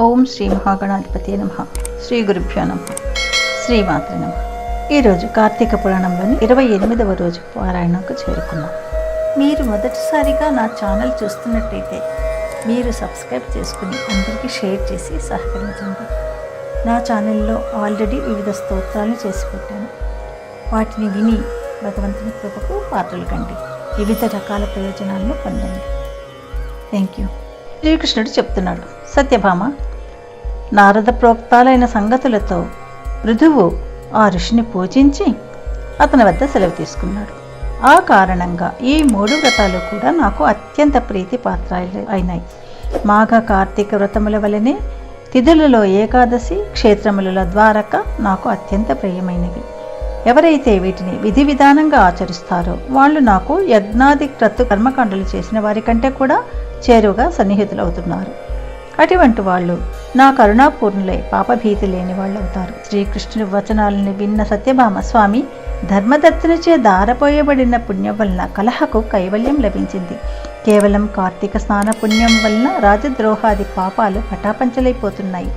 ఓం శ్రీ మహాగణాధిపతి నమ. శ్రీ గురుభ్యో నమ. శ్రీమాత్ర నమ. ఈరోజు కార్తీక పురాణంలోని ఇరవై ఎనిమిదవ రోజు పారాయణకు చేరుకున్నాం. మీరు మొదటిసారిగా నా ఛానల్ చూస్తున్నట్టయితే మీరు సబ్స్క్రైబ్ చేసుకుని అందరికీ షేర్ చేసి సహకరించండి. నా ఛానల్లో ఆల్రెడీ వివిధ స్తోత్రాలు చేసి పెట్టాను. వాటిని విని భగవంతుని కృపకు పాత్రలు కండి. వివిధ రకాల ప్రయోజనాలను పొందండి. Thank you. శ్రీకృష్ణుడు చెప్తున్నాడు. సత్యభామ నారద ప్రోక్తాలైన సంగతులతో పృథువు ఆ ఋషిని పూజించి అతని వద్ద సెలవు తీసుకున్నాడు. ఆ కారణంగా ఈ మూడు వ్రతాలు కూడా నాకు అత్యంత ప్రీతి పాత్రాలు అయినాయి. మాఘ కార్తీక వ్రతముల వలనే తిథులలో ఏకాదశి క్షేత్రములలో ద్వారక నాకు అత్యంత ప్రియమైనవి. ఎవరైతే వీటిని విధి విధానంగా ఆచరిస్తారో వాళ్ళు నాకు యజ్ఞాది క్రతు కర్మకాండలు చేసిన వారి కంటే కూడా చేరువగా సన్నిహితులవుతున్నారు. అటువంటి వాళ్ళు నా కరుణాపూర్ణులై పాపభీతి లేని వాళ్ళు అవుతారు శ్రీకృష్ణుని వచనాలను విన్న సత్యభామ స్వామి ధర్మదత్తునిచే దారపోయబడిన పుణ్యం వలన కలహకు కైవల్యం లభించింది. కేవలం కార్తీక స్నాన పుణ్యం వలన రాజద్రోహాది పాపాలు పటాపంచలైపోతున్నాయి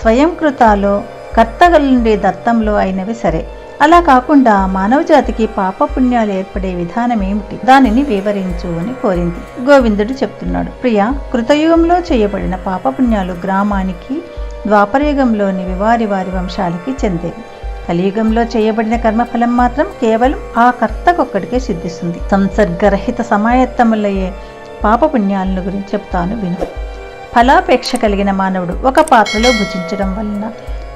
స్వయం కృతాలో కర్తగలుండే దత్తంలో అయినవి సరే. అలా కాకుండా మానవ జాతికి పాపపుణ్యాలు ఏర్పడే విధానం ఏమిటి? దానిని వివరించు అని కోరింది. గోవిందుడు చెప్తున్నాడు. ప్రియ కృతయుగంలో చేయబడిన పాపపుణ్యాలు గ్రామానికి ద్వాపరయుగంలోని వారి వారి వంశాలకి చెందేవి కలియుగంలో చేయబడిన కర్మఫలం మాత్రం కేవలం ఆ కర్తకొక్కడికే సిద్ధిస్తుంది. సంసర్గరహిత సమాయత్తములయ్యే పాపపుణ్యాలను గురించి చెప్తాను విను. ఫలాపేక్ష కలిగిన మానవుడు ఒక పాత్రలో భుజించడం వలన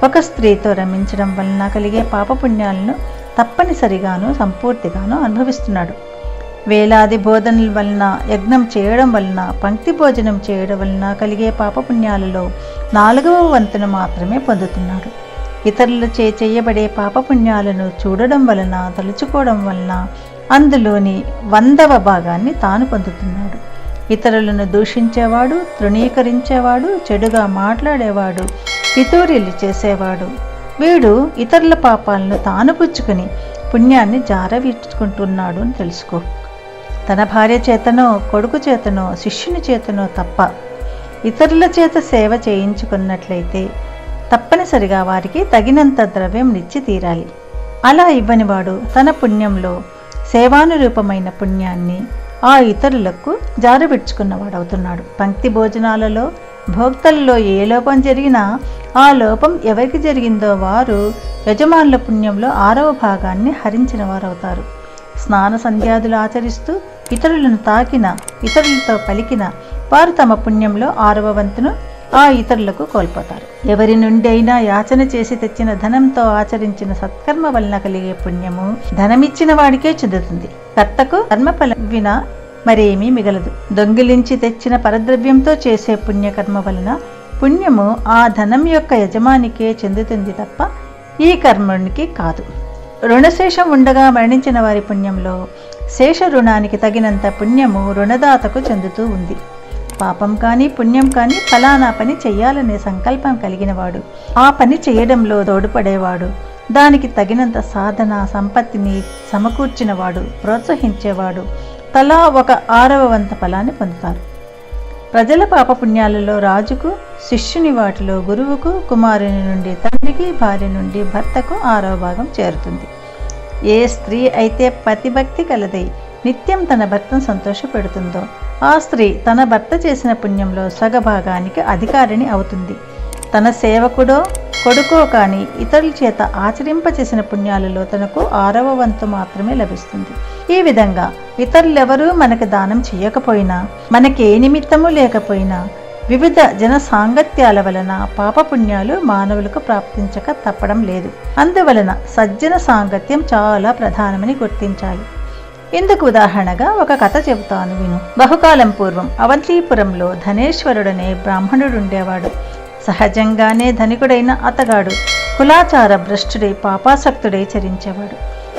ఒక స్త్రీతో రమించడం వలన కలిగే పాపపుణ్యాలను తప్పనిసరిగాను సంపూర్తిగాను అనుభవిస్తున్నాడు. వేలాది బోధనల వలన యజ్ఞం చేయడం వలన పంక్తి భోజనం చేయడం వలన కలిగే పాపపుణ్యాలలో నాలుగవ వంతును మాత్రమే పొందుతున్నాడు. ఇతరులచే చేయబడే పాపపుణ్యాలను చూడడం వలన తలుచుకోవడం వలన అందులోని వందవ భాగాన్ని తాను పొందుతున్నాడు. ఇతరులను దూషించేవాడు తృణీకరించేవాడు చెడుగా మాట్లాడేవాడు పితూరీలు చేసేవాడు. వీడు ఇతరుల పాపాలను తాను పుచ్చుకుని పుణ్యాన్ని జారవిచ్చుకుంటున్నాడు అని తెలుసుకో. తన భార్య చేతనో కొడుకు చేతనో శిష్యుని చేతనో తప్ప ఇతరుల చేత సేవ చేయించుకున్నట్లయితే తప్పనిసరిగా వారికి తగినంత ద్రవ్యం నిచ్చి తీరాలి. అలా ఇవ్వనివాడు తన పుణ్యంలో సేవానురూపమైన పుణ్యాన్ని ఆ ఇతరులకు జారబెట్టుకున్నవాడవుతున్నాడు పంక్తి భోజనాలలో భోక్తలలో ఏ లోపం జరిగినా ఆ లోపం ఎవరికి జరిగిందో వారు యజమానుల పుణ్యంలో ఆరవ భాగాన్ని హరించిన వారవుతారు. స్నాన సంధ్యాదులు ఆచరిస్తూ ఇతరులను తాకిన ఇతరులతో పలికిన వారు తమ పుణ్యంలో ఆరవ వంతును ఆ ఇతరులకు కోల్పోతారు. ఎవరి నుండి అయినా యాచన చేసి తెచ్చిన ధనంతో ఆచరించిన సత్కర్మ వలన కలిగే పుణ్యము ధనమిచ్చిన వాడికే చెందుతుంది. కర్తకు కర్మఫలం విన మరేమీ మిగలదు. దొంగిలించి తెచ్చిన పరద్రవ్యంతో చేసే పుణ్యకర్మ వలన పుణ్యము ఆ ధనం యొక్క యజమానికే చెందుతుంది తప్ప ఈ కర్మునికి కాదు. రుణశేషం ఉండగా మరణించిన వారి పుణ్యంలో శేష రుణానికి తగినంత పుణ్యము రుణదాతకు చెందుతూ ఉంది. పాపం కానీ పుణ్యం కానీ ఫలానా పని చెయ్యాలనే సంకల్పం కలిగినవాడు ఆ పని చేయడంలో తోడ్పడేవాడు దానికి తగినంత సాధన సంపత్తిని సమకూర్చినవాడు ప్రోత్సహించేవాడు తలా ఒక ఆరవ వంత ఫలాన్ని పొందుతారు. ప్రజల పాపపుణ్యాలలో రాజుకు శిష్యుని వాటిలో గురువుకు కుమారుని నుండి తండ్రికి భార్య నుండి భర్తకు ఆరవ భాగం చేరుతుంది. ఏ స్త్రీ అయితే పతిభక్తి కలదై నిత్యం తన భర్తను సంతోషపెడుతుందో ఆ స్త్రీ తన భర్త చేసిన పుణ్యంలో సగభాగానికి అధికారిణి అవుతుంది. తన సేవకుడో కొడుకో కానీ ఇతరుల చేత ఆచరింపచేసిన పుణ్యాలలో తనకు ఆరవ వంతు మాత్రమే లభిస్తుంది. ఈ విధంగా ఇతరులెవరూ మనకు దానం చేయకపోయినా మనకే నిమిత్తము లేకపోయినా వివిధ జన సాంగత్యాల వలన పాపపుణ్యాలు మానవులకు ప్రాప్తించక తప్పడం లేదు. అందువలన సజ్జన సాంగత్యం చాలా ప్రధానమని గుర్తించాలి. ఇందుకు ఉదాహరణగా ఒక కథ చెబుతాను విను. బహుకాలం పూర్వం అవంతీపురంలో ధనేశ్వరుడనే బ్రాహ్మణుడు ఉండేవాడు సహజంగానే ధనికుడైన అతగాడు కులాచార భ్రష్టుడై పాపాసక్తుడై చరించేవాడు.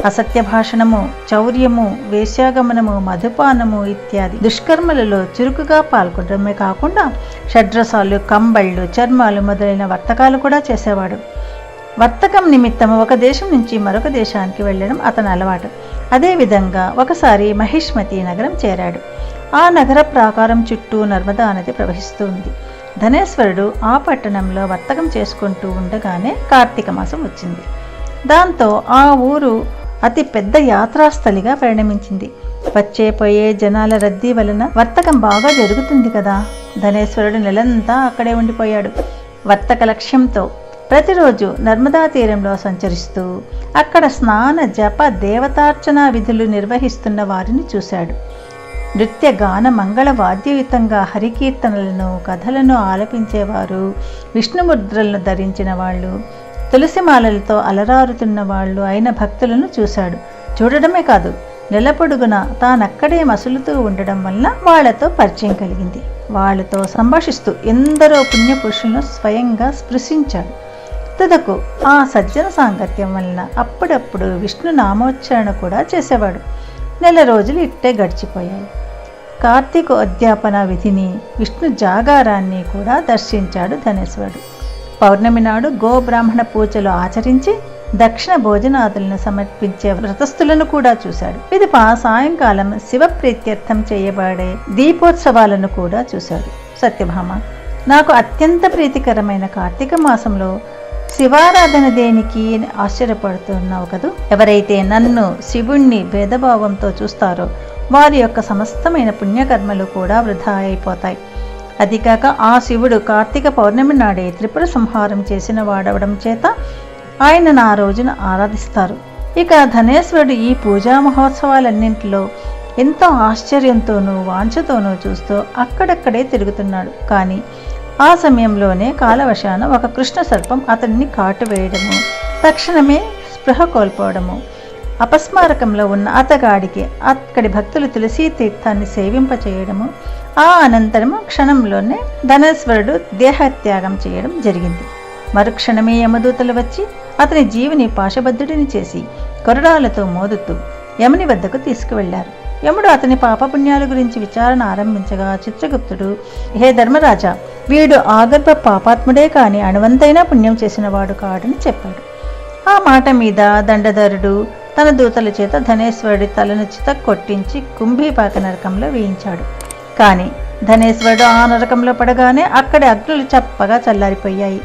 అసత్య భాషణము చౌర్యము వేశ్యాగమనము మధుపానము ఇత్యాది దుష్కర్మలలో చురుకుగా పాల్గొనడమే కాకుండా షడ్రసాలు కంబళ్ళు చర్మాలు మొదలైన వర్తకాలు కూడా చేసేవాడు. వర్తకం నిమిత్తం ఒక దేశం నుంచి మరొక దేశానికి వెళ్ళడం అతని అలవాటు. అదేవిధంగా ఒకసారి మహిష్మతి నగరం చేరాడు. ఆ నగర ప్రాకారం చుట్టూ నర్మదా నది ప్రవహిస్తూ ఉంది. ధనేశ్వరుడు ఆ పట్టణంలో వర్తకం చేసుకుంటూ ఉండగానే కార్తీక మాసం వచ్చింది. దాంతో ఆ ఊరు అతి పెద్ద యాత్రాస్థలిగా పరిణమించింది. వచ్చే పోయే జనాల రద్దీ వలన వర్తకం బాగా జరుగుతుంది కదా? ధనేశ్వరుడు నెలంతా అక్కడే ఉండిపోయాడు. వర్తక లక్ష్యంతో ప్రతిరోజు నర్మదా తీరంలో సంచరిస్తూ అక్కడ స్నాన జప దేవతార్చన విధులు నిర్వహిస్తున్న వారిని చూశాడు. నృత్య గాన మంగళ వాద్యయుతంగా హరికీర్తనలను కథలను ఆలపించేవారు. విష్ణుముద్రలను ధరించిన వాళ్ళు తులసిమాలలతో అలరారుతున్న వాళ్ళు అయిన భక్తులను చూశాడు. చూడడమే కాదు నెలపొడుగున తానక్కడే మసులుతూ ఉండడం వల్ల వాళ్ళతో పరిచయం కలిగింది. వాళ్ళతో సంభాషిస్తూ ఎందరో పుణ్యపురుషులను స్వయంగా స్పృశించాడు. తుదకు ఆ సజ్జన సాంగత్యం వలన అప్పుడప్పుడు విష్ణు నామోచ్చారణ కూడా చేసేవాడు. నెల రోజులు ఇట్టే గడిచిపోయాయి. కార్తీక అధ్యాపన విధిని విష్ణు జాగారాన్ని కూడా దర్శించాడు ధనేశ్వరుడు. పౌర్ణమి నాడు గోబ్రాహ్మణ పూజలు ఆచరించి దక్షిణ భోజనాదులను సమర్పించే వ్రతస్థులను కూడా చూశాడు. పిదప సాయంకాలం శివ ప్రీత్యర్థం చేయబడే దీపోత్సవాలను కూడా చూశాడు. సత్యభామ నాకు అత్యంత ప్రీతికరమైన కార్తీక మాసంలో శివారాధన దేనికి ఆశ్చర్యపడుతున్నావు కదూ? ఎవరైతే నన్ను శివుణ్ణి భేదభావంతో చూస్తారో వారి యొక్క సమస్తమైన పుణ్యకర్మలు కూడా వృధా అయిపోతాయి. అదికాక ఆ శివుడు కార్తీక పౌర్ణమి నాడే త్రిపుర సంహారం చేసిన వాడవడం చేత ఆయనను ఆ రోజున ఆరాధిస్తారు. ఇక ధనేశ్వరుడు ఈ పూజా మహోత్సవాలన్నింటిలో ఎంతో ఆశ్చర్యంతోనూ వాంఛతోనూ చూస్తూ అక్కడక్కడే తిరుగుతున్నాడు. కానీ ఆ సమయంలోనే కాలవశాన ఒక కృష్ణ సర్పం అతన్ని కాటు వేయడము తక్షణమే స్పృహ కోల్పోవడము అపస్మారకంలో ఉన్న అతగాడికి అక్కడి భక్తులు తులసీ తీర్థాన్ని సేవింపచేయడము ఆ అనంతరము క్షణంలోనే ధనేశ్వరుడు దేహత్యాగం చేయడం జరిగింది. మరుక్షణమే యమదూతలు వచ్చి అతని జీవిని పాశబద్ధుడిని చేసి కొరడాలతో మోదుతూ యముని వద్దకు తీసుకువెళ్ళారు యముడు అతని పాపపుణ్యాల గురించి విచారణ ఆరంభించగా చిత్రగుప్తుడు హే ధర్మరాజా వీడు ఆగర్భ పాపాత్ముడే కాని అణువంతైనా పుణ్యం చేసిన వాడు కాడని చెప్పాడు. ఆ మాట మీద దండధరుడు తన దూతల చేత ధనేశ్వరుడి తలను చిత కొట్టించి కుంభీపాక నరకంలో వేయించాడు. కానీ ధనేశ్వరుడు ఆ నరకంలో పడగానే అక్కడి అగ్నులు చప్పగా చల్లారిపోయాయి.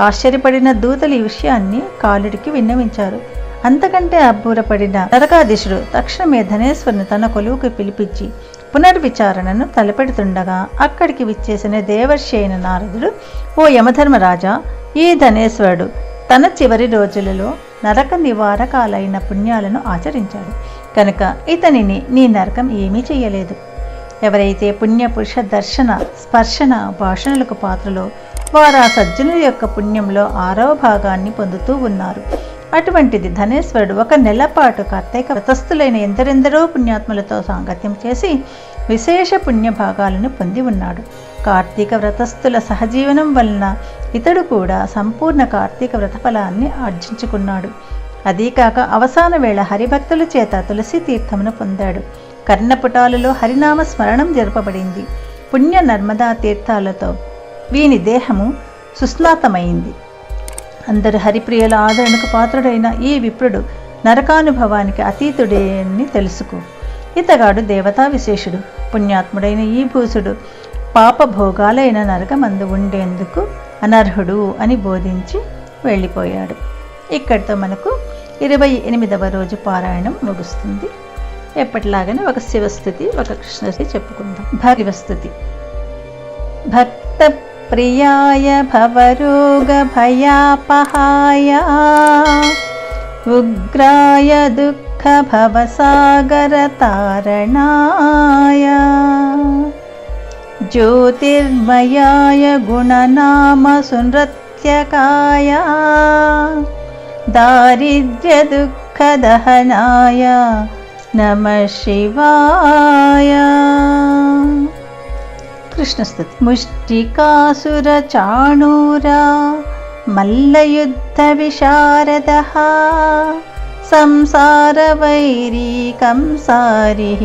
ఆశ్చర్యపడిన దూతలు ఈ విషయాన్ని కాలుడికి విన్నవించారు. అంతకంటే అబ్బూరపడిన నరకాధీశుడు తక్షణమే ధనేశ్వరుని తన కొలువుకి పిలిపించి పునర్విచారణను తలపెడుతుండగా అక్కడికి విచ్చేసిన దేవర్షి అయిన నారదుడు ఓ యమధర్మరాజా ఈ ధనేశ్వరుడు తన చివరి రోజులలో నరక నివారకాలైన పుణ్యాలను ఆచరించాడు. కనుక ఇతనిని నీ నరకం ఏమీ చేయలేదు ఎవరైతే పుణ్యపురుష దర్శన స్పర్శన భాషణలకు పాత్రలో వారు ఆ సజ్జనుల యొక్క పుణ్యంలో ఆరవ భాగాన్ని పొందుతూ ఉన్నారు. అటువంటిది ధనేశ్వరుడు ఒక నెలపాటు కార్తీక వ్రతస్థులైన ఎందరెందరో పుణ్యాత్ములతో సాంగత్యం చేసి విశేష పుణ్య భాగాలను పొంది ఉన్నాడు. కార్తీక వ్రతస్థుల సహజీవనం వలన ఇతడు కూడా సంపూర్ణ కార్తీక వ్రతఫలాన్ని ఆర్జించుకున్నాడు. అదీకాక అవసాన వేళ హరిభక్తుల చేత తులసి తీర్థమును పొందాడు. కర్ణపుటాలలో హరినామ స్మరణం జరపబడింది. పుణ్య నర్మదా తీర్థాలతో వీని దేహము సుస్నాతమైంది అందరు హరిప్రియుల ఆదరణకు పాత్రుడైన ఈ విప్రుడు నరకానుభవానికి అతీతుడే అని తెలుసుకో. ఇతగాడు దేవతా విశేషుడు పుణ్యాత్ముడైన ఈ భూసుడు పాపభోగాలైన నరకమందు ఉండేందుకు అనర్హుడు అని బోధించి వెళ్ళిపోయాడు. ఇక్కడితో మనకు ఇరవై ఎనిమిదవ రోజు పారాయణం ముగుస్తుంది. ఎప్పటిలాగానే ఒక శివస్థుతి ఒక కృష్ణస్థుతి చెప్పుకుందాం. భగవస్థుతి భక్త ప్రియాయ భవరోగ భయాపహాయ ఉగ్రాయ దుఃఖ భవసాగర తారణాయ ज्योतिर्मयाय गुणनामसुनृत्यकाय दारिद्र्यदुःखदहनाय नमः शिवाय। कृष्णस्तुति। मुष्टिकासुरचाणूरा मल्लयुद्धविशारदः संसारवैरी कंसारिः